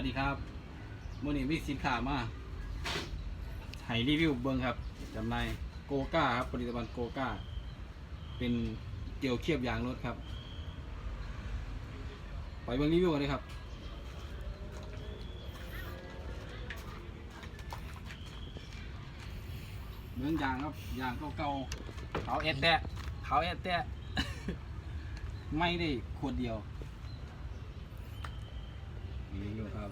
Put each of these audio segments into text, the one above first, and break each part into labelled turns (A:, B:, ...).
A: วัสดีครับมื่อนี้มีสินค้ามาให้รีวิวเบิ้งครับจำหนายโกก้าครับผลิตภัณฑ์โกก้า เป็นเกลียวเคียบยางรถครับ ไปเบิ้งรีวิวกันเลยครับเมืองยางครับยางเก่าๆเขาเอ็ดแตะเขาเอ็ดแตะไม่ได้ขวดเดียว อยู่ครับ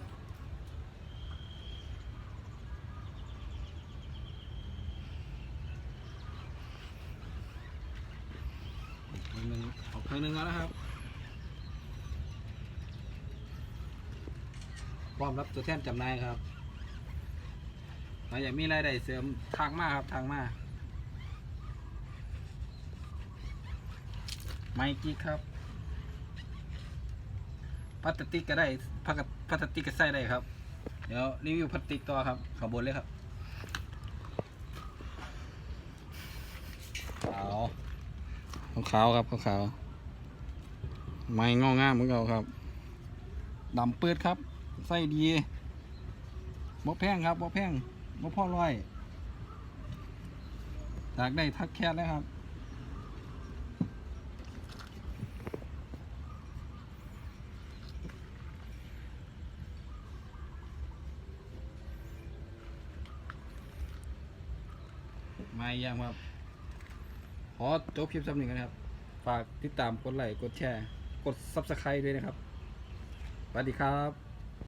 A: ครั้งหนึ่งออกครั้งหนึ่งแล้วนะครับ พร้อมรับตัวแทนจำหน่ายครับถ้าอยากมีรายได้เสริมทางมาครับทางมาไมกี้ครับ พลาสติกก็ได้พลาสพลาสติกก็ใส่ได้ครับ เดี๋ยวรีวิวพลาสติกต่อครับขางบนเลยครับขาวขาวครับขาวไม้งอง่ามเหมือนเก่าครับดำเปิดครับใส่ดีบ่แพงครับบ่แพงบ่พ่อร้อยอยากได้ทักแคสเลยครับ มาอีกอยังครับ ขอจบคลิปซ้ำหนึ่งนะครับ ฝากติดตามกดไลค์กดแชร์ กดซับสไครต์ด้วยนะครับ สวัสดีครับ